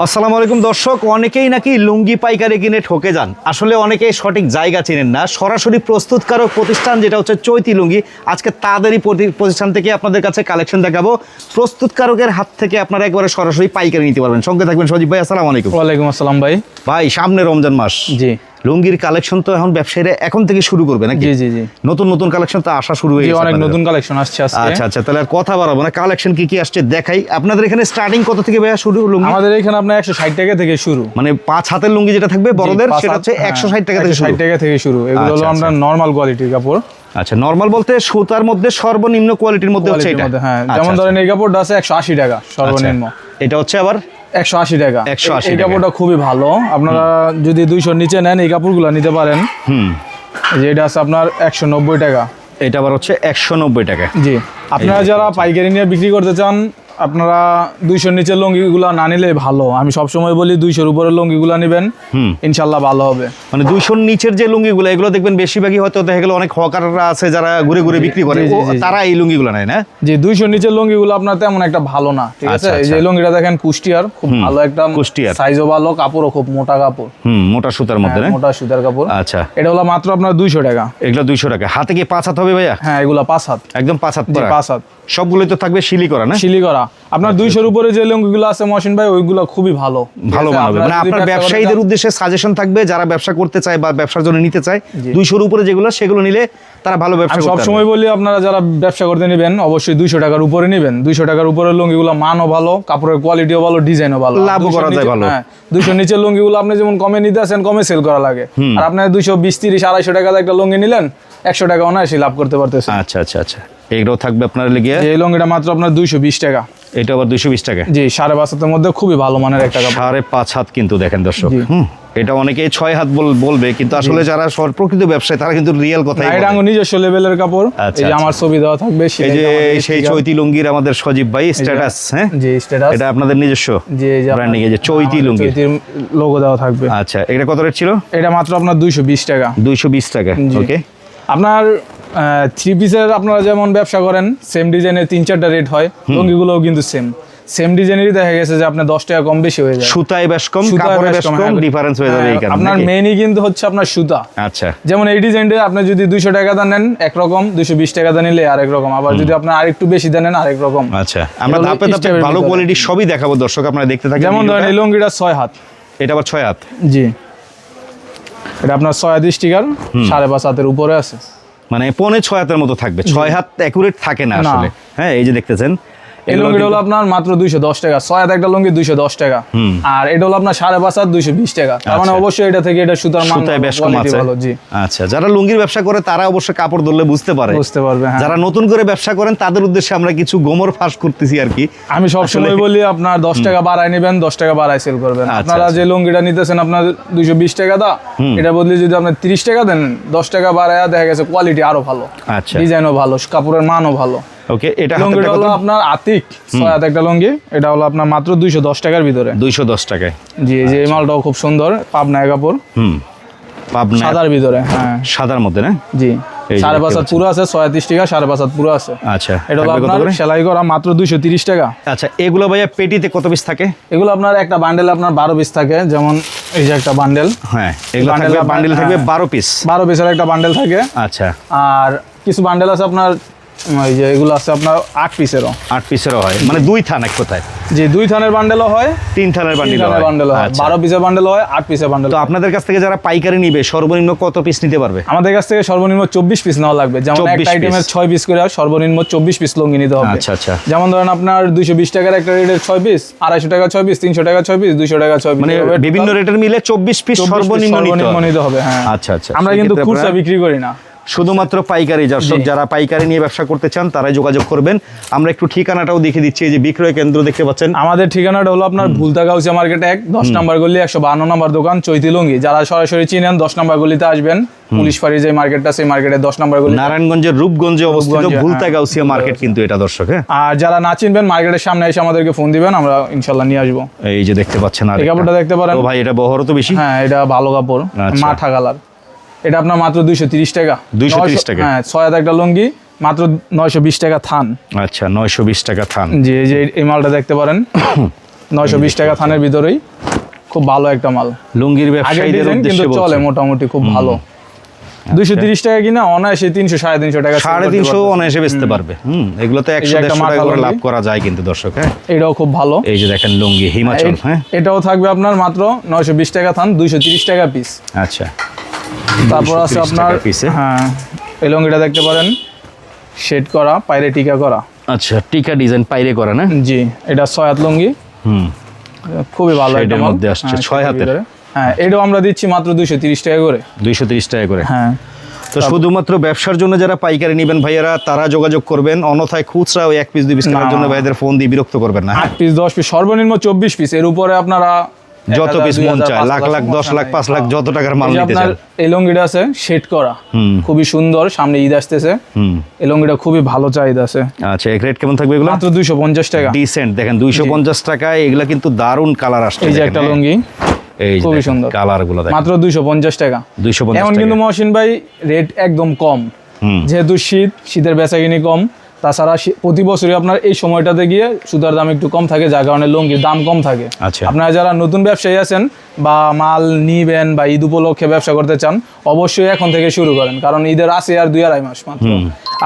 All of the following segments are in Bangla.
আসসালামু আলাইকুম দর্শক অনেকেই নাকি লুঙ্গি পাইকারি কিনে ঠকে যান। আসলে অনেকেই সঠিক জায়গা চেনেন না। সরাসরি প্রস্তুতকারক প্রতিষ্ঠান যেটা হচ্ছে চৈতি লুঙ্গি। আজকে তাদেরই প্রতি- প্রতিষ্ঠান থেকে আপনাদের কাছে কালেকশন দেখাবো। প্রস্তুতকারকের হাত থেকে আপনারা একবারে সরাসরি পাইকারি নিতে পারবেন। সঙ্গে থাকবেন সজীব ভাই আসসালামু আলাইকুম। ওয়ালাইকুম আসসালাম ভাই। ভাই সামনে রমজান মাস। জি। লুঙ্গির কালেকশন তো এখন ব্যবসায়ীরা এখন থেকে শুরু করবে নাকি? জি জি জি। নতুন নতুন কালেকশন তো আসা শুরু হয়ে গেছে অনেক নতুন কালেকশন আসছে আজকে। আচ্ছা আচ্ছা তাহলে আর কথা বাড়াবো না। কালেকশন কি কি আসছে দেখাই। আপনাদের এখানে স্টার্টিং কত থেকে ভাইয়া শুরু লুঙ্গি? আমাদের এখানে আপনার একশো ষাট টাকা থেকে শুরু। মানে পাঁচ হাতের লুঙ্গি যেটা থাকবে বড়দের সেটা হচ্ছে হ্যাঁ, একশো ষাট টাকা থেকে 160 শুরু। টাকা থেকে শুরু। এগুলো হলো আচ্ছা, আমরা নর্মাল কোয়ালিটির কাপড়। আচ্ছা নরমাল বলতে সুতার মধ্যে সর্বনিম্ন কোয়ালিটির মধ্যে হচ্ছে এটা। হ্যাঁ। আচ্ছা, যেমন আচ্ছা। ধরেন এই কাপড়টা আছে একশো আশি টাকা সর্বনিম্ন। এটা হচ্ছে আবার একশো আশি টাকা। 180 এই কাপড়টা খুবই ভালো। আপনারা যদি দুইশোর নিচে নেন এই কাপড়গুলো নিতে পারেন। হুম। যে এটা আছে আপনার একশো নব্বই টাকা। এটা আবার হচ্ছে একশো নব্বই টাকা। জি। আপনারা যারা পাইকারি নিয়ে বিক্রি করতে চান আপনারা দুইশোর নিচের লঙ্গিগুলো না নিলে ভালো। আমি সবসময় বলি দুইশোর উপরের লঙ্গিগুলো নেবেন ইনশাল্লাহ ভালো হবে। মানে দুইশোর নিচের যে লুঙ্গিগুলো এগুলো দেখবেন বেশিরভাগই হয়তো দেখা গেল অনেক হকাররা আছে যারা ঘুরে ঘুরে বিক্রি করে। তারা এই লুঙ্গিগুলো নেয় না? যে দুইশোর নিচের লঙ্গিগুলো আপনার তেমন একটা ভালো না ঠিক আছে? আচ্ছা, এই যে আচ্ছা। লঙ্গিটা দেখেন কুষ্টিয়ার খুব ভালো একটা কুষ্টিয়ার। সাইজও ভালো কাপড়ও খুব মোটা কাপড়। হুম মোটা সুতার মধ্যে হ্যাঁ, মোটা সুতার কাপড়। আচ্ছা। এটা হলো মাত্র আপনার দুইশো টাকা। এগুলো দুইশো টাকা। হাতে কি পাঁচ হাত হবে ভাইয়া? হ্যাঁ এগুলো পাঁচ হাত। একদম পাঁচ হাত পাঁচ হাত। সবগুলোই তো থাকবে শিলি করা না? শিলি করা আপনার দুইশোর উপরে যে লঙ্গিগুলো আছে মহসিন ভাই ওইগুলো খুবই ভালো। ভালো? বানাবে মানে আপনার ব্যবসায়ীদের উদ্দেশ্যে সাজেশন থাকবে যারা ব্যবসা করতে চায় বা ব্যবসার জন্য নিতে চায় দুইশোর উপরে যেগুলো সেগুলো নিলে তারা ভালো ব্যবসা করতে পারবে। বলি আপনারা যারা ব্যবসা করতে নেবেন অবশ্যই দুইশো টাকার উপরে নেবেন। দুইশো টাকার উপরের লুঙ্গিগুলো মানও ভালো কাপড়ের কোয়ালিটিও ভালো ডিজাইনও ভালো। লাভও করা যায় ভালো। হ্যাঁ দুইশো নিচের লুঙ্গিগুলো আপনি যেমন কমে নিতে আসেন কমে সেল করা লাগে। আর আপনার দুইশো বিশ তিরিশ আড়াইশো টাকা একটা লুঙ্গি নিলেন একশো টাকা অনায়াসই লাভ করতে পারতেছেন। আচ্ছা আচ্ছা আচ্ছা। এগুলো থাকবে আপনার লেগে? এই লুঙ্গিটা মাত্র আপনার দুইশো বিশ টাকা। এটা আবার দুইশো বিশ টাকা? জি সাড়ে পাঁচ হাতের মধ্যে খুবই ভালো মানের একটা কাপড়। সাড়ে পাঁচ হাত কিন্তু দেখেন দর্শক। হুম এটা অনেকেই ছয় হাত বল- বলবে কিন্তু আসলে যারা প্রকৃত ব্যবসায়ী তারা কিন্তু রিয়েল কথাই এটা। আঙ্গুর নিজস্ব লেভেলের কাপড়। আচ্ছা, এই যে আচ্ছা। আমার ছবি দেওয়া থাকবে এই যে সেই চৈতি লুঙ্গির আমাদের সজীব ভাই স্ট্যাটাস হ্যাঁ? জি স্ট্যাটাস এটা আপনাদের নিজস্ব জি এই যে ব্র্যান্ডিং এই যে চৈতি লুঙ্গি। লোগো দেওয়া থাকবে। আচ্ছা এটা কত রেট ছিল? এটা মাত্র আপনার দুইশো বিশ টাকা। দুইশো বিশ টাকা ওকে আপনার থ্রি পিসের আপনারা যেমন ব্যবসা করেন সেম ডিজাইনের তিন চারটা রেট হয় লুঙ্গিগুলোও কিন্তু সেম সেম ডিজাইনেরই দেখা গেছে যে আপনার দশ টাকা কম বেশি হয়ে যায়। সুতায় বেশ কম কাপড়ে বেশ কম, কম হ্যাঁ। ডিফারেন্স হয়ে যাবে এই হ্যাঁ, কারণে আপনার? মেনই কিন্তু হচ্ছে আপনার সুতা। আচ্ছা। যেমন এই ডিজাইনটা আপনি যদি দুইশো টাকা দাম নেন একরকম দুইশো বিশ টাকা দাম নিলে আরেক রকম আবার যদি আপনার আরেকটু বেশি দেন নেন আরেক রকম আচ্ছা আমরা ধাপে ধাপে ভালো ভিতরে। কোয়ালিটির সবই দেখাবো দর্শক আপনারা দেখতে থাকেন যেমন ধরেন এই। লুঙ্গিটা ছয় হাত। এটা আবার ছয় হাত। জি। এটা আপনার ছয় হাত স্টিকার সাড়ে পাঁচ হাতের উপরে আছে। মানে পৌনে ছয় হাতের মতো থাকবে। ছয় হাত অ্যাকুরেট থাকে না না। আসলে। হ্যাঁ এই যে দেখতেছেন এই লুঙ্গিটা হলো আপনার মাত্র দুইশো দশ টাকা। ছয় একটা লুঙ্গি দুইশো দশ টাকা। আর এটা হলো আপনার সাড়ে পাঁচ হাত দুইশো বিশ টাকা। তার মানে আচ্ছা। অবশ্যই এটা থেকে এটা সুতার মান বেশ কম আছে। জি। আচ্ছা যারা লুঙ্গির ব্যবসা করে তারা অবশ্যই কাপড় ধরলে বুঝতে পারে। বুঝতে পারবে হ্যাঁ। যারা নতুন করে ব্যবসা করেন তাদের উদ্দেশ্যে আমরা কিছু গোমর ফাঁস করতেছি আর কি। আমি সবসময় বলি আপনার দশ টাকা বাড়ায় নেবেন দশ টাকা বাড়ায় সেল করবেন। আচ্ছা, আপনারা আচ্ছা। যে লুঙ্গিটা নিতেছেন আপনার দুইশো বিশ টাকা দা এটা বদলে যদি আপনার তিরিশ টাকা দেন দশ টাকা বাড়ায় দেখা গেছে কোয়ালিটি আরও ভালো। আচ্ছা। ডিজাইনও ভালো কাপড়ের মানও ভালো। ওকে এটা লুঙ্গিটা হলো আপনার আতিক ছয় হাত একটা লুঙ্গি। এটা হলো আপনার মাত্র দুইশো দশ টাকার ভিতরে। দুইশো দশ টাকায়। জি এই যে এই মালটাও খুব সুন্দর পাবনায় কাপড় হুম পাবনা সাদার ভিতরে হ্যাঁ। সাদার মধ্যে না? জি সাড়ে পাঁচ হাত পুরো আছে ছয়ত্রিশ টাকা সাড়ে পাঁচ হাত পুরো আছে। আচ্ছা এটা আপনার সেলাই করা মাত্র দুইশো তিরিশ টাকা। আচ্ছা এগুলো ভাইয়া পেটিতে কত পিস থাকে? এগুলো আপনার একটা বান্ডেল আপনার বারো পিস থাকে যেমন এই যে একটা বান্ডেল হ্যাঁ এগুলো থাকবে থাকবে হ্যাঁ। বারো পিস বারো পিসের একটা বান্ডেল থাকে। আচ্ছা। আর কিছু বান্ডেল আছে আপনার ওই যে এগুলো আছে আপনার আট পিসেরও আট পিসেরও হয়। মানে দুই থান এক কোথায়? যে দুই থানের বান্ডেলও হয় তিন থানের বান্ডিল বান্ডেল হয়। আচ্ছা। বারো পিসের বান্ডেল হয় আট পিসের বান্ডেল তো আপনাদের কাছ থেকে যারা পাইকারি নিবে সর্বনিম্ন কত পিস নিতে পারবে? আমাদের কাছ থেকে সর্বনিম্ন চব্বিশ পিস নেওয়া লাগবে। যেমন 24 একটা আইটেমের ছয় পিস করে সর্বনিম্ন চব্বিশ পিস লঙ্গি নিতে হবে। আচ্ছা আচ্ছা। যেমন ধরেন আপনার দুইশো বিশ টাকার একটা রেটের ছয় পিস আড়াইশো টাকা ছয় পিস তিনশো টাকা ছয় পিস দুইশো টাকা ছয় পিস মানে বিভিন্ন রেটের মিলে চব্বিশ পিস সর্বনিম্ন নিতে হবে। হ্যাঁ। আচ্ছা আচ্ছা। আমরা কিন্তু খুচরা বিক্রি করি না। শুধুমাত্র পাইকারি দর্শক যারা পাইকারি নিয়ে ব্যবসা করতে চান তারাই যোগাযোগ করবেন। আমরা একটু ঠিকানাটাও দেখে দিচ্ছি এই যে বিক্রয় কেন্দ্র দেখতে পাচ্ছেন। আমাদের ঠিকানাটা হলো আপনার ভুলতা গাউসিয়া মার্কেট এক দশ নম্বর গলি একশো বান্ন নম্বর দোকান চৈতি লুঙ্গি। যারা সরাসরি চিনেন দশ নম্বর গলিতে আসবেন। পুলিশ ফাঁড়ি যে মার্কেটটা সেই মার্কেটের দশ নম্বর গলি। নারায়ণগঞ্জের রূপগঞ্জে অবস্থিত ভুলতা হ্যাঁ। গাউসিয়া মার্কেট কিন্তু এটা দর্শক হ্যাঁ। আর যারা না চিনবেন মার্কেটের সামনে এসে আমাদেরকে ফোন দিবেন আমরা ইনশাল্লাহ নিয়ে আসব। এই যে দেখতে পাচ্ছেন আর এই কাপড়টা দেখতে পারেন। ভাই এটা বহরও তো বেশি? হ্যাঁ এটা ভালো কাপড় আচ্ছা। মাঠা কালার। এটা আপনার মাত্র দুইশো তিরিশ টাকা। 230 নয়শো- টাকা। হ্যাঁ ছয় হাজার একটা লুঙ্গি মাত্র নয়শো বিশ টাকা থান। আচ্ছা নয়শো বিশ টাকা থান। জি এই যে এই মালটা দেখতে পারেন। নয়শো বিশ টাকা থানের ভিতরেই খুব ভালো একটা মাল। লুঙ্গির ব্যবসায়ীদের উদ্দেশ্যে চলে মোটামুটি খুব ভালো। দুইশো তিরিশ টাকা কিনা অনায়াসে তিনশো সাড়ে তিনশো টাকা সাড়ে তিনশো অনায়াসে বেচতে পারবে। হুম এগুলোতে একশো একটা দেড়শো টাকা করে লাভ করা যায় কিন্তু দর্শক হ্যাঁ? এটাও খুব ভালো। এই যে দেখেন লুঙ্গি হিমাচল হ্যাঁ? এটাও থাকবে আপনার মাত্র নয়শো বিশ টাকা থান দুইশো তিরিশ টাকা পিস আচ্ছা। তারপর আছে আপনার হ্যাঁ এই লুঙ্গিটা দেখতে পারেন। শেড করা পাইরে টিকা করা। আচ্ছা টিকা ডিজাইন পাইরে করা না? জি এটা ছয় হাত লুঙ্গি। হুম। খুবই ভালো এর মধ্যে আসছে, হ্যাঁ, ছয় হাতের। হ্যাঁ এটাও আমরা দিচ্ছি মাত্র দুইশো তিরিশ টাকা করে। দুইশো তিরিশ টাকা করে। হ্যাঁ। তো শুধুমাত্র ব্যবসার জন্য যারা পাইকারি নেবেন ভাইয়ারা তারা যোগাযোগ করবেন। অন্যথায় খুচরা ওই এক পিস দুই পিস কেনার। জন্য ভাইদের ফোন দিয়ে বিরক্ত করবেন না? আট পিস দশ পিস সর্বনিম্ন চব্বিশ পিস এর উপরে আপনারা যত পিস মন চায় লাখ লাখ দশ লাখ পাঁচ লাখ যত টাকার মাল নিতে চান এই লুঙ্গিটা আছে শেড করা। খুবই সুন্দর সামনে ঈদ আসতেছে। এই লুঙ্গিটা খুবই ভালো চাহিদা আছে। আচ্ছা এক রেট কেমন থাকবে এগুলো? মাত্র দুইশো পঞ্চাশ টাকা। ডিসেন্ট দেখেন দুইশো পঞ্চাশ টাকায় এগুলা কিন্তু দারুণ কালার আসছে এই যে একটা হ্যাঁ? লুঙ্গি এই খুবই সুন্দর। কালারগুলো দেখেন। মাত্র দুইশো পঞ্চাশ টাকা। দুইশো পঞ্চাশ এমন কিন্তু মহসিন ভাই রেট একদম কম। যেহেতু শীত শীতের বেচাকিনি কম তাছাড়া প্রতি বছরই আপনার এই সময়টাতে গিয়ে সুতার দাম একটু কম থাকে যার কারণে লুঙ্গির দাম কম থাকে। আচ্ছা। আপনারা যারা নতুন ব্যবসায়ী আছেন বা মাল নিবেন বা ঈদ উপলক্ষে ব্যবসা করতে চান অবশ্যই এখন থেকে শুরু করেন কারণ ঈদের আছে আর দুই আড়াই মাস মাত্র।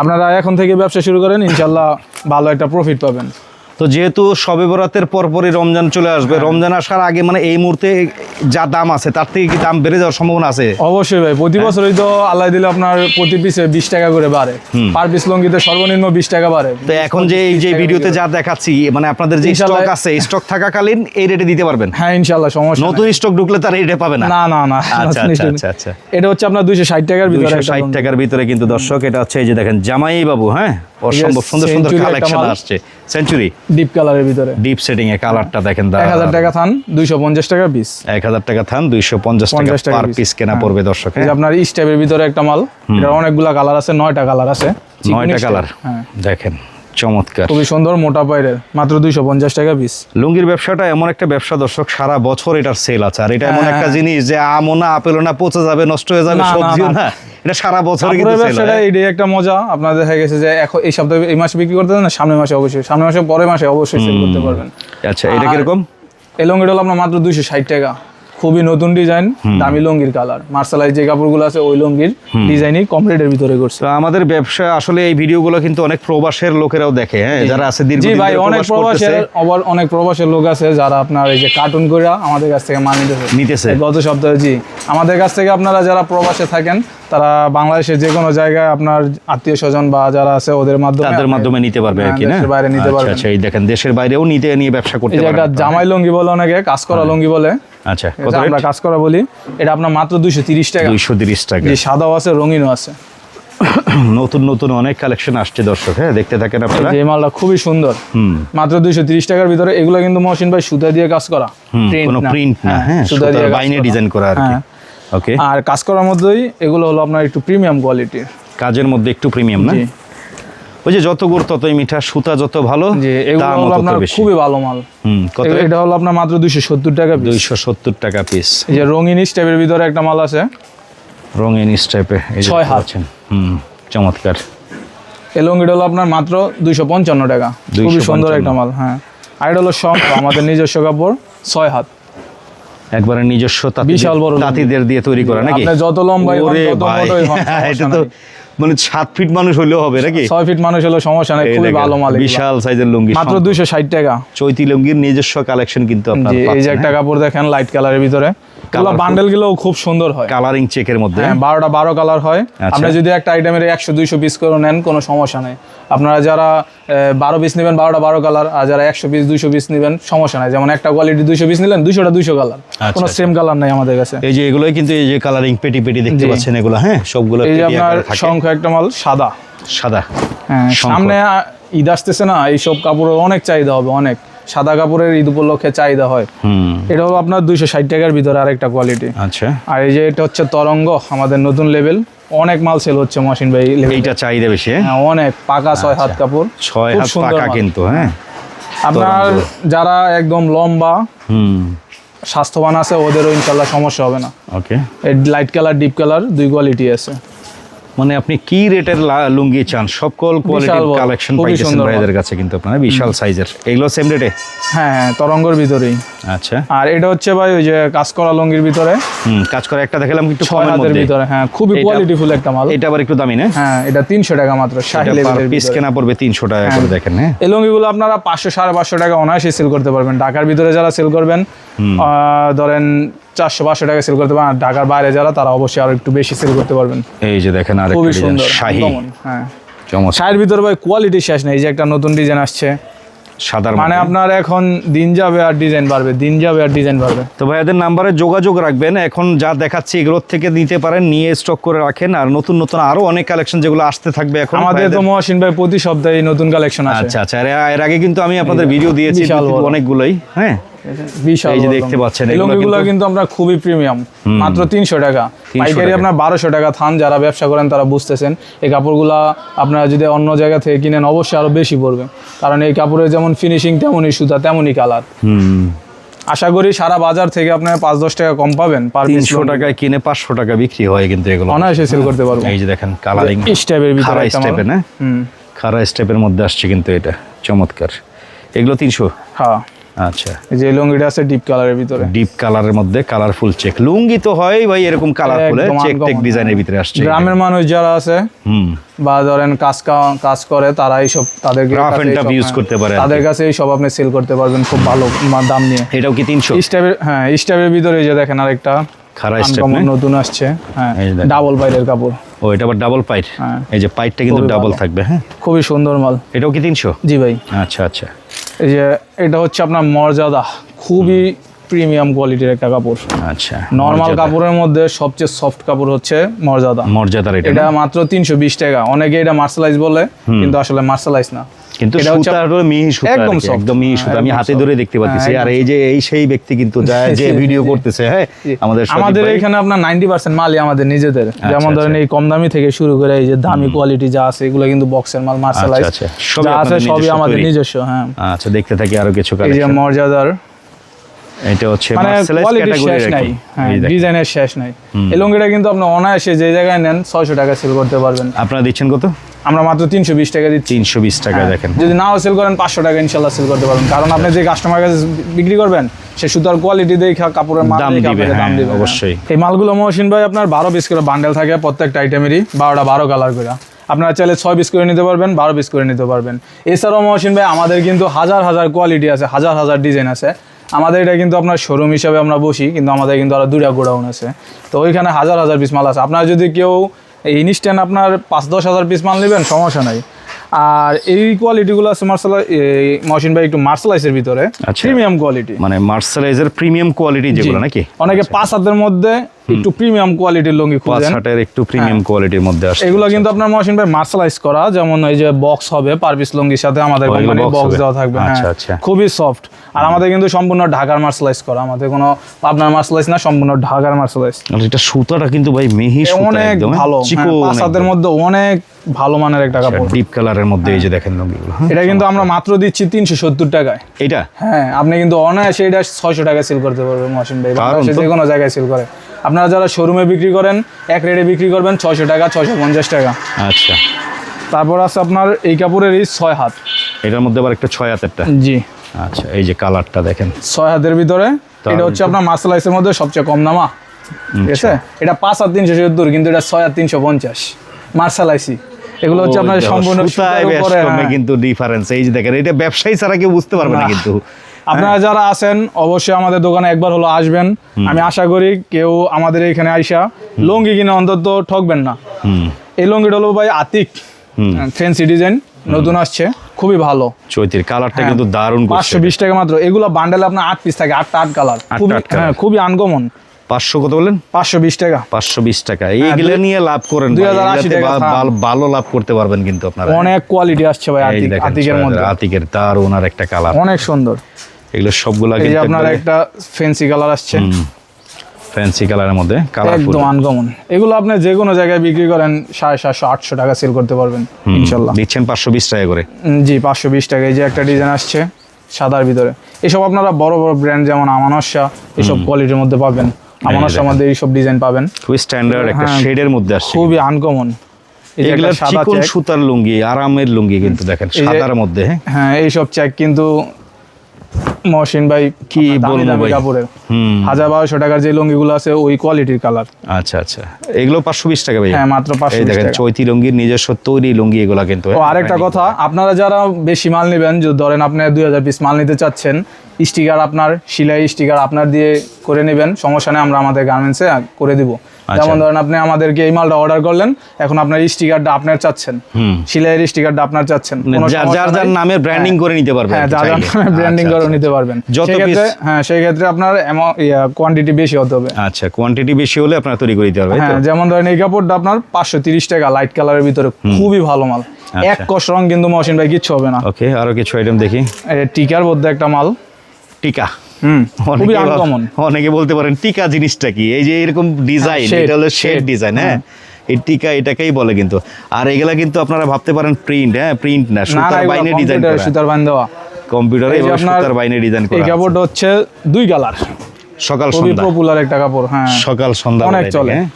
আপনারা এখন থেকে ব্যবসা শুরু করেন ইনশাল্লাহ ভালো একটা প্রফিট পাবেন। তো যেহেতু সবে বরাতের পরপরই রমজান চলে আসবে রমজান আসার আগে মানে এই মুহূর্তে যা দাম আছে তার থেকে কি দাম বেড়ে যাওয়ার সম্ভাবনা আছে? অবশ্যই ভাই প্রতি হ্যাঁ। বছরই তো আল্লাহ দিলে আপনার প্রতি পিসে বিশ টাকা করে বাড়ে। পার পিস লঙ্গিতে সর্বনিম্ন বিশ টাকা বাড়ে। তো এখন যে এই যে ভিডিওতে যা দেখাচ্ছি মানে আপনাদের যে স্টক আছে স্টক থাকাকালীন এই রেটে দিতে পারবেন। হ্যাঁ ইনশাল্লাহ সমস্যা নতুন স্টক ঢুকলে তার রেটে পাবে না। না না না আচ্ছা আচ্ছা আচ্ছা আচ্ছা। এটা হচ্ছে আপনার দুইশো ষাট টাকার ভিতরে ষাট টাকার ভিতরে কিন্তু দর্শক এটা হচ্ছে এই যে দেখেন জামাই বাবু হ্যাঁ? অসম্ভব সুন্দর সুন্দর কালেকশন আসছে। সেঞ্চুরি ডিপ কালারের ভিতরে। ডিপ সেটিং এ কালারটা দেখেন এক হাজার টাকা থান দুইশো পঞ্চাশ টাকা পিস এক হাজার টাকা থান দুইশো পঞ্চাশ টাকা পার পিস কেনা হ্যাঁ। পড়বে দর্শক এই হ্যাঁ? আপনার স্টেপের ভিতরে একটা মাল অনেকগুলা কালার আছে নয়টা কালার আছে। চিকন নয়টা step। কালার হ্যাঁ। দেখেন চমৎকার। খুবই সুন্দর মোটা পায়ের মাত্র দুইশো পঞ্চাশ টাকা পিস লুঙ্গির ব্যবসাটা এমন একটা ব্যবসা দর্শক সারা বছর এটার সেল আছে। আর এটা এমন। একটা জিনিস যে আমও না আপেলও না পচে যাবে নষ্ট হয়ে যাবে সবজিও না। এটা সারা বছর কিন্তু ব্যবসাটা এটাই একটা মজা। আপনার দেখা গেছে যে এখন এই সপ্তাহে এই মাসে বিক্রি করতে না সামনের মাসে অবশ্যই। সামনের মাসে পরের মাসে অবশ্যই সেল করতে পারবেন। আচ্ছা এটা কি কীরকম? এই এটা হলো আপনার মাত্র দুইশো ষাট টাকা। খুবই নতুন ডিজাইন দামি লঙ্গির কালার মার্শালাইজ যে কাপড়গুলো আছে ওই লঙ্গির ডিজাইনই কম রেটের ভিতরে করছে। তো আমাদের ব্যবসা আসলে এই ভিডিওগুলো কিন্তু অনেক প্রবাসের লোকেরাও দেখে হ্যাঁ যারা আছে জি ভাই অনেক প্রবাসের আবার অনেক প্রবাসের লোক আছে যারা আপনার এই যে কার্টুন করে আমাদের কাছ থেকে মাল নিতেছে। নিতেছে। গত সপ্তাহে জি। আমাদের কাছ থেকে আপনারা যারা প্রবাসে থাকেন তারা বাংলাদেশের যে কোনো জায়গায় আপনার আত্মীয় স্বজন বা যারা আছে ওদের মাধ্যমে তাদের মাধ্যমে নিতে পারবে আর হ্যাঁ, কি না? দেশের বাইরে নিতে পারবে পারবেন। আচ্ছা এই দেখেন দেশের বাইরেও নিতে নিয়ে ব্যবসা করতে পারবেন একটা জামাই লঙ্গি বলে অনেকে কাজ করা লঙ্গি বলে আচ্ছা কত আমরা কাজ করা বলি এটা আপনার মাত্র দুইশো তিরিশ টাকা। দুইশো তিরিশ টাকা। যে সাদাও আছে রঙিনও আছে। নতুন নতুন অনেক কালেকশন আসছে দর্শক হ্যাঁ দেখতে থাকেন আপনারা। যে মালটা খুবই সুন্দর। হুম। মাত্র দুইশো তিরিশ টাকার ভিতরে এগুলো কিন্তু মহসিন ভাই সুতা দিয়ে কাজ করা। কোনো প্রিন্ট না হ্যাঁ সুতা দিয়ে বাইনে ডিজাইন করা আর কি। হ্যাঁ। ওকে আর কাজ করার মধ্যেই এগুলো হলো আপনার একটু প্রিমিয়াম কোয়ালিটির কাজের মধ্যে একটু প্রিমিয়াম না? ওই যে যত গুড় ততই মিঠা সুতা যত ভালো হলো তত বেশি। খুবই ভালো মাল। হুম কত? এটা হলো আপনার মাত্র দুইশো সত্তর টাকা piece। দুইশো সত্তর টাকা পিস এই যে রঙিন স্টেপের ভিতরে একটা মাল আছে। রঙিন টাইপে ছয় হাত। হুম চমৎকার। এই লঙ্গিটা হলো আপনার মাত্র দুইশো পঞ্চান্ন টাকা। খুবই সুন্দর একটা মাল হ্যাঁ। আর এটা হলো শঙ্খ আমাদের নিজস্ব কাপড় ছয় হাত। একবারে নিজস্ব বিশাল বড়। তাঁতিদের দিয়ে তৈরি করা নাকি? যত ভাই, এটা তো। মানে সাত ফিট মানুষ হলেও হবে নাকি? ছয় ফিট মানুষ হলেও সমস্যা নেই খুবই ভালো মাল বিশাল সাইজের লুঙ্গি মাত্র দুইশো ষাট টাকা। চৈতি লুঙ্গির নিজস্ব কালেকশন কিন্তু আপনার এই যে একটা কাপড় দেখেন লাইট কালারের ভিতরে। বান্ডেলগুলো খুব সুন্দর হয়। কালারিং চেকের মধ্যে। হ্যাঁ বারোটা বারো কালার হয়। আচ্ছা। আপনি যদি একটা আইটেমের একশো দুইশো পিস করে নেন কোনো সমস্যা নেই। আপনারা যারা বারো পিস নেবেন বারোটা বারো কালার আর যারা একশো পিস দুইশো পিস নেবেন সমস্যা নাই। যেমন একটা কোয়ালিটি দুইশো পিস নিলেন দুইশোটা দুইশো কালার কোনো আচ্ছা। সেম কালার নাই আমাদের কাছে। এই যে এগুলোই কিন্তু এই যে কালারিং পেটি পেটি দেখতে পাচ্ছেন এগুলো হ্যাঁ? সবগুলো এই যে আপনার শঙ্খ একটা মাল সাদা। সাদা। হ্যাঁ সামনে ঈদ আসতেছে না এইসব কাপড়ের অনেক চাহিদা হবে অনেক। সাদা কাপড়ের ঈদ উপলক্ষে চাহিদা হয়। এটা হলো আপনার দুইশো ষাট টাকার ভিতরে আরেকটা কোয়ালিটি আচ্ছা। আর এই যে এটা হচ্ছে তরঙ্গ আমাদের নতুন লেভেল অনেক মাল সেল হচ্ছে মহসিন ভাই এইটা চাহিদা বেশি হ্যাঁ? হ্যাঁ অনেক। পাকা ছয় হাত কাপড়। ছয় হাত পাকা কিন্তু হ্যাঁ? আপনার যারা একদম লম্বা হুম। স্বাস্থ্যবান আছে ওদেরও ইনশাল্লাহ সমস্যা হবে না। ওকে এই লাইট কালার ডিপ কালার দুই কোয়ালিটি আছে। মানে আপনি কি রেটের লুঙ্গি চান? সকল কোয়ালিটির কালেকশন পাইতেছেন ভাইদের কাছে কিন্তু আপনারা বিশাল সাইজের এগুলো সেম রেটে হ্যাঁ হ্যাঁ তরঙ্গর ভিতরেই। আচ্ছা। আর এটা হচ্ছে ভাই ওই যে কাজ করা লঙ্গির ভিতরে। হুম কাজ করে একটা দেখালাম একটু কমের মধ্যে। ভিতরে হ্যাঁ খুবই কোয়ালিটিফুল একটা মাল। এটা আবার একটু দামি না? হ্যাঁ এটা তিনশো টাকা মাত্র শাহি লেভেলের পিস কেনা পড়বে তিনশো টাকা করে দেখেন হ্যাঁ। এই লুঙ্গিগুলো আপনারা পাঁচশো সাড়ে পাঁচশো টাকা অনায়াসে সেল করতে পারবেন। ঢাকার ভিতরে যারা সেল করবেন আহ, ধরেন চারশো পাঁচশো টাকা সেল করতে পারবেন আর ঢাকার বাইরে যারা তারা অবশ্যই আরও একটু বেশি সেল করতে পারবেন। এই যে দেখেন আর খুবই সুন্দর শাহি। হ্যাঁ। চমৎকার। ভিতরে ভাই কোয়ালিটি শেষ নেই এই যে একটা নতুন ডিজাইন আসছে। সাদার মানে আপনার এখন দিন যাবে আর ডিজাইন বাড়বে দিন যাবে আর ডিজাইন বাড়বে। তো ভাইয়াদের নাম্বারে যোগাযোগ রাখবেন। এখন যা দেখাচ্ছি এগুলোর থেকে নিতে পারেন নিয়ে স্টক করে রাখেন। আর নতুন নতুন আরও অনেক কালেকশন যেগুলো আসতে থাকবে এখন আমাদের তো মহাসিন ভাই প্রতি সপ্তাহে নতুন কালেকশন আসে। আচ্ছা আচ্ছা। এর- আগে কিন্তু আমি আপনাদের ভিডিও দিয়েছি। অনেকগুলোই। হ্যাঁ? এই যে দেখতে পাচ্ছেন, এগুলো কিন্তু- কিন্তু আমরা খুবই প্রিমিয়াম মাত্র তিনশো টাকা। পাইকারি আপনার বারোশো টাকা থান যারা ব্যবসা করেন তারা বুঝতেছেন এই কাপড়গুলা আপনারা যদি অন্য জায়গা থেকে কিনেন অবশ্যই আরও বেশি পড়বে। কারণ এই কাপড়ের যেমন ফিনিশিং তেমনই সুতা তেমনই কালার আশা করি সারা বাজার থেকে আপনার পাঁচ দশ টাকা কম পাবেন তিনশো টাকায় কিনে পাঁচশো টাকা বিক্রি হয় কিন্তু এগুলো। অনায়াসে সেল করতে পারব। এই যে দেখেন কালারিং স্টেপের ভিতরে। স্টেপে না? খারা স্টেপের মধ্যে আসছে কিন্তু এটা চমৎকার। এগুলো তিনশো? হ্যাঁ। আচ্ছা। এই যে লুঙ্গিটা আছে ডিপ কালারের ভিতরে। ডিপ কালারের মধ্যে কালারফুল চেক লুঙ্গি তো হয় ভাই এরকম কালারফুল চেক টেক ডিজাইনের ভিতরে আসছে গ্রামের মানুষ যারা আছে হুম। বা ধরেন কাজ কাজ করে তারা এইসব তাদের tough use করতে পারে তাদের কাছে এইসব আপনি সেল করতে পারবেন খুব ভালো দাম নিয়ে। এটাও কি তিনশো? স্টেপের হ্যাঁ স্টেপের ভিতরে এই যে দেখেন আরেকটা খারা স্টেপ আনকমন নতুন আসছে হ্যাঁ। ডাবল বাইরের কাপড়। ও এটা আবার ডাবল পাইট হ্যাঁ। এই যে পাইটটা কিন্তু ডাবল থাকবে হ্যাঁ? খুবই সুন্দর মাল। এটাও কি তিনশো? জি ভাই। আচ্ছা আচ্ছা। এই যে এটা হচ্ছে আপনার মর্যাদা খুবই প্রিমিয়াম কোয়ালিটির একটা কাপড়। আচ্ছা নর্মাল কাপড়ের মধ্যে সবচেয়ে সফট কাপড় হচ্ছে মর্যাদা। মর্যাদা এটা এটা মাত্র তিনশো বিশ টাকা। অনেকে এটা মার্শালাইজ বলে কিন্তু আসলে মার্শালাইজ না। কিন্তু সুতা হলো মিহি সুতা একদম একদম মিহি সুতা। আমি হাতে ধরে দেখতে পাচ্ছি। হ্যাঁ, আর এই যে এই সেই ব্যক্তি কিন্তু যা- যে ভিডিও করতেছে হ্যাঁ? আমাদের আমাদের এখানে আপনার নাইনটি পার্সেন্ট মালই আমাদের নিজেদের। যেমন আচ্ছা। ধরেন এই কম দামি থেকে শুরু করে এই যে দামি কোয়ালিটি যা আছে এগুলো কিন্তু বক্সের মাল মার্শালাইজ আচ্ছা, যা আছে সবই আমাদের নিজস্ব হ্যাঁ। আচ্ছা দেখতে থাকি আরও কিছু এই যে মর্যাদার এটা হচ্ছে মানে শেষ নাই হ্যাঁ এই। ডিজাইনের শেষ নাই। এই লুঙ্গিটা কিন্তু আপনি অনায়াসে যে জায়গায় নেন ছয়শো টাকা সেল করতে পারবেন। আপনারা দিচ্ছেন কত? আমরা মাত্র তিনশো বিশ টাকা দিচ্ছি। তিনশো বিশ টাকা হ্যাঁ, দেখেন। যদি নাও সেল করেন পাঁচশো টাকা ইনশাল্লাহ সেল করতে পারবেন। কারণ আপনি যে কাস্টমার কাছে বিক্রি করবেন সে সুতার কোয়ালিটি দেখে কাপড়ের মান দাম দিবে, দাম হ্যাঁ, দিবে। অবশ্যই। এই মালগুলো মহসিন ভাই আপনার বারো পিস করে বান্ডেল থাকে প্রত্যেকটা আইটেমেরই বারোটা বারো কালার করে। আপনারা চাইলে ছয় পিস করে নিতে পারবেন বারো পিস করে নিতে পারবেন। এছাড়াও মহসিন ভাই আমাদের কিন্তু হাজার হাজার কোয়ালিটি আছে হাজার হাজার ডিজাইন আছে। আমাদের এটা কিন্তু আপনার শোরুম হিসাবে আমরা বসি কিন্তু আমাদের কিন্তু আরও দুইটা গোডাউন আছে। তো ওইখানে হাজার হাজার পিস মাল আছে। আপনারা যদি কেউ ইনস্ট্যান্ট আপনার পাঁচ দশ হাজার পিস মাল নেবেন সমস্যা নাই। আর এই কোয়ালিটিগুলো আছে মার্শাল মহসিন ভাই একটু মার্শালাইজের ভিতরে আচ্ছা। প্রিমিয়াম কোয়ালিটি মানে মার্শালাইজের প্রিমিয়াম কোয়ালিটি যেগুলো নাকি? অনেকে পাঁচ হাতের মধ্যে একটু প্রিমিয়াম কোয়ালিটির লুঙ্গি খুঁজেন। হাটের একটু প্রিমিয়াম কোয়ালিটির মধ্যে আসছে। এগুলো কিন্তু আপনার মহসিন ভাই মার্শালাইজ করা যেমন এই যে বক্স হবে লুঙ্গির সাথে আমাদের বক্স দেওয়া থাকবে হ্যাঁ। আচ্ছা, আচ্ছা। খুবই সফট আর আমাদের কিন্তু সম্পূর্ণ ঢাকার মার্শালাইজ করা আমাদের কোনো মার্শালাইজ না সম্পূর্ণ ঢাকার মার্শালাইজ এটা সুতাটা কিন্তু ভাই মিহি সুতা অনেক হ্যাঁ? ভালো হ্যাঁ, চিকন মধ্যে অনেক ভালো মানের একটা কাপড়। ডিপ কালারের মধ্যে এই যে দেখেন লুঙ্গিগুলো? এটা কিন্তু আমরা মাত্র দিচ্ছি তিনশো সত্তর টাকায়। এটা? হ্যাঁ আপনি কিন্তু অনায়াসে এটা ছয়শো টাকা সেল করতে পারবেন মহসিন ভাই যে কোনো জায়গায় সেল করে। আপনারা যারা শোরুমে বিক্রি করেন এক রেটে বিক্রি করবেন ছয়শো টাকা ছয়শো পঞ্চাশ টাকা। আচ্ছা। তারপর আছে আপনার এই কাপড়েরই ছয় হাত। এটার মধ্যে আবার একটা ছয় হাতেরটা? জি। আচ্ছা এই যে কালারটা দেখেন। ছয় হাতের ভিতরে এটা হচ্ছে আপনার মার্শালাইসের মধ্যে সবচেয়ে কম দামা। ঠিক আছে? এটা পাঁচ হাত তিনশো সত্তর কিন্তু এটা ছয় হাত তিনশো পঞ্চাশ। মার্শালাইসি এগুলো হচ্ছে আপনার সম্পূর্ণ হ্যাঁ। কিন্তু ডিফারেন্স এই যে দেখেন এটা ব্যবসায়ী ছাড়া কেউ বুঝতে পারবে না। কিন্তু। আপনারা যারা আছেন অবশ্যই আমাদের দোকানে একবার হলো আসবেন। আমি আশা করি কেউ আমাদের এখানে আইসা লুঙ্গি কিনে অন্তত ঠকবেন না। এই লুঙ্গিটা হলো ভাই আতিক ফ্যান্সি ডিজাইন নতুন আসছে খুবই ভালো। চৈতির কালারটা হ্যাঁ। কিন্তু দারুণ পাঁচশো বিশ টাকা মাত্র। এগুলো বান্ডেলে আপনার আট পিস থাকে আটটা আট কালার খুবই আট হ্যাঁ খুবই আনকমন পাঁচশো কত বললেন? পাঁচশো বিশ টাকা। পাঁচশো বিশ টাকা। এইগুলো নিয়ে লাভ করেন ভাই, 2080 এগুলাতে টাকা বা- থাম। ভাল- লাভ করতে পারবেন কিন্তু আপনার। অনেক কোয়ালিটি আসছে ভাই আতিকের মধ্যে। আতিকের দারুণ আর একটা কালার অনেক সুন্দর। এগুলো সবগুলা কিন্তু আপনার একটা ফেন্সি কালার আসছে। ফ্যান্সি কালারের মধ্যে কালারফুল একদম আনকমন এগুলো আপনি যে কোনো জায়গায় বিক্রি করেন সাড়ে সাতশো আটশো টাকা সেল করতে পারবেন ইনশাল্লাহ। দিচ্ছেন পাঁচশো বিশ টাকা করে। জি পাঁচশো বিশ টাকা। এই যে একটা ডিজাইন আসছে সাদার ভিতরে। এসব আপনারা বড় বড় ব্র্যান্ড যেমন আমানসা এসব কোয়ালিটির মধ্যে পাবেন। আমানসার মধ্যে এইসব ডিজাইন পাবেন। খুবই স্ট্যান্ডার্ড একটা হ্যাঁ, শেডের মধ্যে আসছে। খুবই আনকমন এগুলো সাদা চিকন সুতার লুঙ্গি আরামের লুঙ্গি কিন্তু দেখেন সাদার মধ্যে হ্যাঁ। হ্যাঁ এইসব চেক কিন্তু মহসিন ভাই কি বলব ভাই? কাপড়ের। হুম। হাজার বারোশো টাকার যে লুঙ্গিগুলো আছে ওই কোয়ালিটির কালার আচ্ছা আচ্ছা। এগুলো পাঁচশো বিশ টাকা ভাই? হ্যাঁ মাত্র পাঁচশো এই দেখেন চৈতি লুঙ্গির নিজস্ব তৈরি লুঙ্গি এগুলা কিন্তু ও আরেকটা কথা আপনারা যারা বেশি মাল নেবেন যদি ধরেন আপনি দুই হাজার পিস মাল নিতে চাচ্ছেন স্টিকার আপনার সিলাই স্টিকার আপনার দিয়ে করে নেবেন সমস্যা নেই আমরা আমাদের গার্মেন্টসে করে দিব। যেমন ধরেন আপনি আমাদেরকে এই মালটা অর্ডার করলেন এখন আপনার স্টিকারটা আপনার চাচ্ছেন। সিলাইয়ের স্টিকারটা আপনার চাচ্ছেন। মানে যার যার। নামে ব্র্যান্ডিং করে নিতে পারবেন হ্যাঁ যার যার নামে ব্র্যান্ডিং আচ্ছা, করে আচ্ছা। নিতে পারবেন। যত সেই হ্যাঁ সেই ক্ষেত্রে আপনার কোয়ান্টিটি বেশি হতে হবে। আচ্ছা কোয়ান্টিটি বেশি হলে আপনার তৈরি করে দিতে হবে হ্যাঁ যেমন ধরেন এই কাপড়টা আপনার পাঁচশো তিরিশ টাকা লাইট কালারের ভিতরে খুবই ভালো মাল। আচ্ছা। এক কষ রং কিন্তু মহসিন ভাই কিচ্ছু হবে না। ওকে আরও কিছু আইটেম দেখি। টিকার মধ্যে একটা মাল। টিকা। অনেকে বলতে পারেন টিকা জিনিসটা কি? এই যে এরকম ডিজাইন এটা হলো শেড ডিজাইন হ্যাঁ? এই টিকা এটাকেই বলে কিন্তু। আর এগুলা কিন্তু আপনারা ভাবতে পারেন প্রিন্ট হ্যাঁ? প্রিন্ট না সুতার বাইনে ডিজাইন করা। সুতার বান দেওয়া। কম্পিউটারে এই এবং সুতার বাইনে ডিজাইন করা এই করা কাপড়টা হচ্ছে দুই কালার। সকাল খুবই সন্ধ্যা। পপুলার একটা কাপড় হ্যাঁ। সকাল সন্ধ্যা অনেক চলে। হ্যাঁ?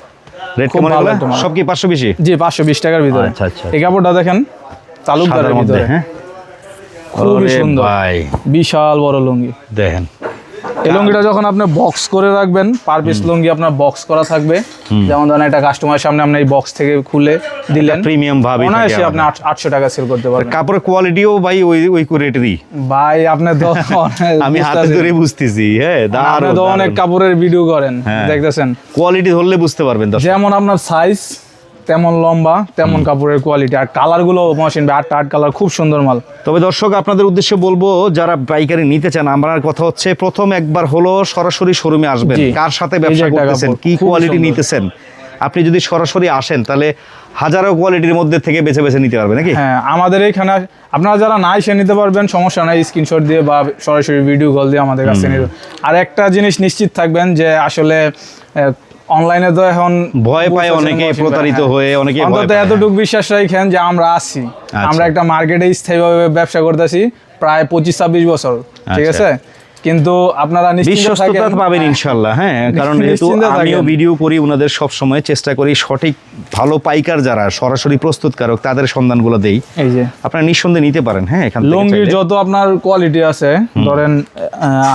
রেট খুব কেমন মাল। সব কি পাঁচশো বেশি? জি পাঁচশো বিশ টাকার ভিতরে। আচ্ছা, আচ্ছা। এই কাপড়টা দেখেন তালুকদারের ভিতরে। হ্যাঁ? খুবই সুন্দর। ভাই। বিশাল বড় লুঙ্গি। দেখেন। এই লুঙ্গিটা যখন আপনি বক্স করে রাখবেন পার পিস লুঙ্গি আপনার বক্স করা থাকবে। যেমন ধরেন একটা কাস্টমার সামনে আপনি এই বক্স থেকে খুলে দিলেন প্রিমিয়াম ভাবে অনায়াসে আপনি আট- আটশো টাকা সেল করতে পারবেন। কাপড়ের কোয়ালিটিও ভাই ওই ওই রেটেরই ভাই আপনি তো আমি হাতে ধরে বুঝতেছি হ্যাঁ আপনি তো অনেক কাপড়ের ভিডিও করেন হ্যাঁ। দেখতেছেন। কোয়ালিটি ধরলে বুঝতে পারবেন যেমন আপনার সাইজ তেমন লম্বা তেমন কাপড়ের কোয়ালিটি আর কালারগুলো মশিন আটটা আট কালার খুব সুন্দর মাল। তবে দর্শক আপনাদের উদ্দেশ্যে বলব যারা পাইকারি নিতে চান আমার কথা হচ্ছে প্রথম একবার হলো সরাসরি শোরুমে আসবেন। কার সাথে ব্যবসা করতেছেন কি কোয়ালিটি নিতেছেন? আপনি যদি সরাসরি আসেন তাহলে হাজারো কোয়ালিটির মধ্যে থেকে বেছে বেছে নিতে পারবেন নাকি? হ্যাঁ আমাদের এইখানে আপনারা যারা না এসে নিতে পারবেন সমস্যা নাই স্ক্রিনশট দিয়ে বা সরাসরি ভিডিও কল দিয়ে আমাদের কাছে নিতে আর একটা জিনিস নিশ্চিত থাকবেন যে আসলে অনলাইনে তো এখন ভয় পায় অনেকে প্রতারিত হ্যাঁ। হয়ে। অনেকে অন্তত এতটুকু বিশ্বাস রাখেন যে আমরা আছি। আচ্ছা। আমরা একটা মার্কেটে স্থায়ীভাবে ব্যবসা করতেছি প্রায় পঁচিশ ছাব্বিশ বছর। ঠিক আচ্ছা। আছে? কিন্তু আপনারা নিশ্চিন্ত বিশ্বস্ততা পাবেন ইনশাল্লাহ হ্যাঁ। কারণ যেহেতু আমিও ভিডিও করি ওনাদের সব সময় চেষ্টা করি সঠিক ভালো পাইকার যারা সরাসরি প্রস্তুতকারক তাদের সন্ধানগুলো দেই। এই যে। আপনারা নিঃসন্দেহে নিতে পারেন হ্যাঁ এখান থেকে লুঙ্গির যত আপনার কোয়ালিটি আছে ধরেন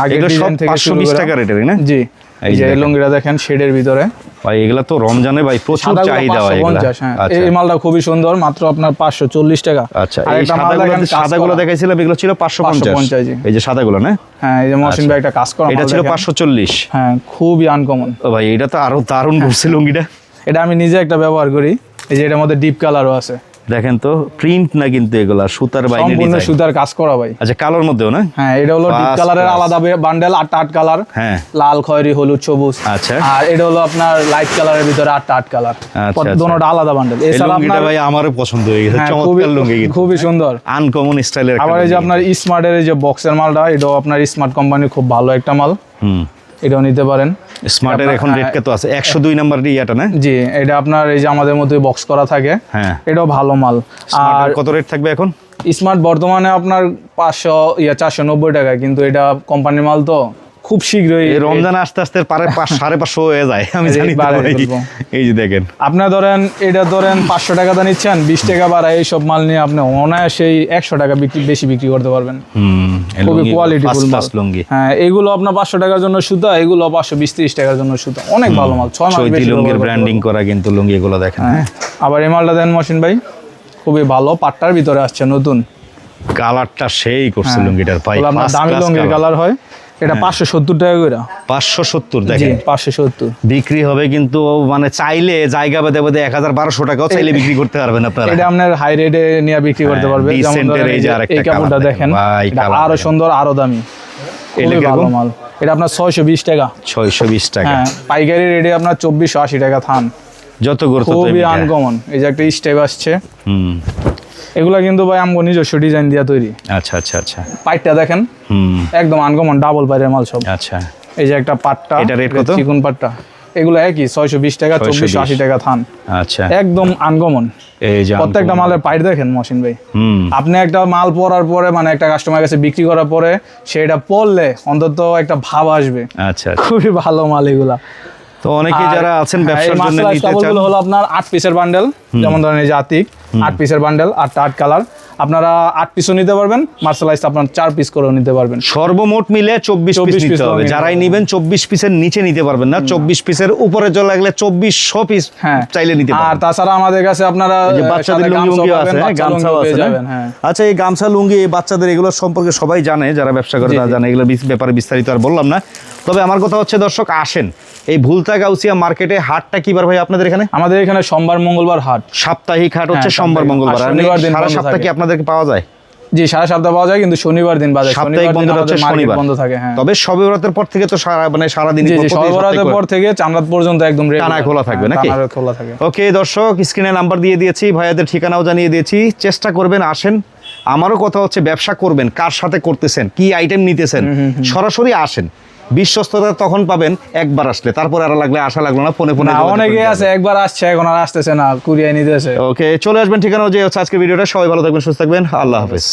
ডিজাইন থেকে পাঁচশো শুরু বিশ করে- টাকা রেটেরই না? জি। এই যে। লুঙ্গিটা দেখেন শেডের ভিতরে। ভাই এগুলা তো রমজানে ভাই প্রচুর চাহিদা হয় এগুলা। 550, হ্যাঁ। আচ্ছা। এই মালটা খুবই সুন্দর মাত্র আপনার পাঁচশো চল্লিশ টাকা। আচ্ছা এই সাদাগুলো সাদাগুলো দেখাইছিলাম এগুলো ছিল পাঁচশো পঞ্চাশ। 550 এই যে সাদাগুলো না? হ্যাঁ এই যে মহসিন ভাই একটা কাজ করা এটা ছিল দেখেন। পাঁচশো চল্লিশ। হ্যাঁ খুবই আনকমন ও ভাই এটা তো আরও দারুণ করছে লুঙ্গিটা। এটা আমি নিজে একটা ব্যবহার করি। এই যে এটার মধ্যে ডিপ কালারও আছে। দেখেন তো প্রিন্ট না কিন্তু এগুলা সুতার বাইনে সম্পূর্ণ সুতার কাজ করা ভাই। আচ্ছা কালোর মধ্যেও না? হ্যাঁ এটা হলো ডিপ কালারের। আলাদা বান্ডেল আটটা আট কালার হ্যাঁ। লাল খয়েরি হলুদ সবুজ। আচ্ছা। আর এটা হলো আপনার লাইট কালারের ভিতরে আটটা আট কালার। দোনোটা আলাদা বান্ডেল এই এছাড়া আপনার ভাই আমারও পছন্দ হয়ে গেছে। হ্যাঁ, খুবই চমৎকার লুঙ্গি কিন্তু। খুবই সুন্দর। আনকমন স্টাইলের আবার এই যে আপনার স্মার্টের এই যে বক্সের মালটা এটাও আপনার স্মার্ট কোম্পানির খুব ভালো একটা মাল। হুম। এটাও নিতে পারেন। স্মার্টের এখন রেট কত আছে একশো দুই নাম্বার ইয়াটা না? জি এটা আপনার এই যে আমাদের মধ্যে বক্স করা থাকে হ্যাঁ। এটাও ভালো মাল। আর কত রেট থাকবে এখন? স্মার্ট বর্তমানে আপনার পাঁচশো ইয়া চারশো নব্বই টাকা কিন্তু এটা কোম্পানির মাল তো। খুব শীঘ্রই এই রমজান আস্তে আস্তে পারে সাড়ে পাঁচশো হয়ে যায় আমি জানি। এই যে দেখেন। আপনার ধরেন এটা ধরেন পাঁচশো টাকা দা নিচ্ছেন বিশ টাকা বাড়ায় এইসব মাল নিয়ে আপনি অনায়াসেই একশো টাকা বিক্রি বেশি বিক্রি করতে পারবেন। খুবই কোয়ালিটি লুঙ্গি। হ্যাঁ এগুলো আপনার পাঁচশো টাকার জন্য সুতা এগুলো পাঁচশো বিশ ত্রিশ টাকার জন্য সুতা। অনেক ভালো মাল ছয় মাস লুঙ্গির ব্র্যান্ডিং করা কিন্তু লুঙ্গি এগুলো দেখেন। হ্যাঁ আবার এই মালটা দেন মশিন ভাই খুবই ভালো পাট্টার ভিতরে আসছে নতুন। কালারটা সেই করছে হ্যাঁ। লুঙ্গিটার আপনার দামি লুঙ্গির কালার হয়। এটা পাঁচশো সত্তর টাকা করে। পাঁচশো সত্তর দেখেন। পাঁচশো সত্তর। বিক্রি হবে কিন্তু মানে চাইলে জায়গা বেঁধে বেঁধে এক হাজার বারোশো টাকাও চাইলে বিক্রি করতে পারবেন আপনারা। এটা আপনার হাই রেটে নিয়ে বিক্রি করতে হ্যাঁ, পারবে। এই কাপড়টা দেখেন। আরও সুন্দর আরও দামি। এটা ভালো মাল। এটা আপনার ছয়শো বিশ টাকা। ছয়শো বিশ টাকা। হ্যাঁ পাইকারি রেটে আপনার চব্বিশশো আশি টাকা থান যত গুরুত্ব খুবই আনকমন এই যে একটা স্টেপ আসছে। হুম। এগুলা কিন্তু ভাই আমগো নিজস্ব ডিজাইন দিয়া তৈরি। আচ্ছা আচ্ছা আচ্ছা। পাইটটা দেখেন? হুম। একদম আনকমন ডাবল পাইরের মাল সব। আচ্ছা। এই যে একটা পাটটা এটা rate কত? চিকুন পাটটা। এগুলো একই ছয়শো বিশ টাকা 620 চব্বিশশো আশি টাকা থান। আচ্ছা। একদম আনকমন প্রত্যেকটা মালের পাইট দেখেন মহসিন ভাই। হুম। আপনি একটা মাল পরার পরে মানে একটা কাস্টমার কাছে বিক্রি করার পরে সেটা পরলে অন্তত একটা ভাব আসবে। আচ্ছা। খুবই ভালো মাল এগুলা। তো অনেকেই যারা আছেন হ্যাঁ, ব্যবসার জন্য নিতে চান। হলো আপনার আট পিসের বান্ডেল যেমন ধরেন এই যে আতিক আট পিসের বান্ডেল আটটা আট কালার আপনারা আট পিসও নিতে পারবেন মার্শালাইজ আপনার চার পিস করেও নিতে পারবেন। সর্বমোট মিলে চব্বিশ পিস নিতে হবে। যারাই নিবেন চব্বিশ পিসের নিচে নিতে পারবেন না। চব্বিশ পিসের উপরে জল লাগলে চব্বিশশো পিস হ্যাঁ। চাইলে নিতে আর তাছাড়া আমাদের কাছে আপনারা বাচ্চাদের লুঙ্গি উঙ্গিও পাবেন, আছে গামছাও আছে না? হ্যাঁ। আচ্ছা এই গামছা লুঙ্গি এই বাচ্চাদের এগুলো সম্পর্কে সবাই জানে যারা ব্যবসা করে তারা জানে এগুলো ব্যাপারে বিস্তারিত আর বললাম না। তবে আমার কথা হচ্ছে দর্শক আসেন। এই ভুলতা গাউসিয়া মার্কেটে হাটটা কিবার ভাই আপনাদের এখানে? আমাদের এখানে সোমবার মঙ্গলবার হাট। সাপ্তাহিক হাট হচ্ছে হ্যাঁ, সোমবার মঙ্গলবার। সারা সপ্তাহ কি আপনাদেরকে পাওয়া যায়? জি সাড়ে সাতটা পাওয়া যায় কিন্তু শনিবার দিন বাজে। সাপ্তাহিক বন্ধ হচ্ছে শনিবার। বন্ধ থাকে হ্যাঁ। তবে সবে বরাতের পর থেকে তো সারা মানে সারাদিন জি জি সরবরাহের পর থেকে চামড়াত পর্যন্ত একদম টানা খোলা থাকবে হ্যাঁ, নাকি? টানা খোলা থাকে। ওকে দর্শক স্ক্রিনে নাম্বার দিয়ে দিয়েছি ভাইয়াদের ঠিকানাও জানিয়ে দিয়েছি। চেষ্টা করবেন আসেন। আমারও কথা হচ্ছে ব্যবসা করবেন কার সাথে করতেছেন কি আইটেম নিতেছেন সরাসরি আসেন। বিশ্বস্ততা তখন পাবেন একবার আসলে। তারপর আর লাগলে আশা লাগল না ফোনে ফোনে অনেকে আছে একবার আসছে এখন আর আসতেছে না কুরিয়ায় নিতেছে। ওকে চলে আসবেন ঠিকানা যে হচ্ছে আজকের ভিডিওটা। সবাই ভালো থাকবেন সুস্থ থাকবেন। আল্লাহ হাফেজ।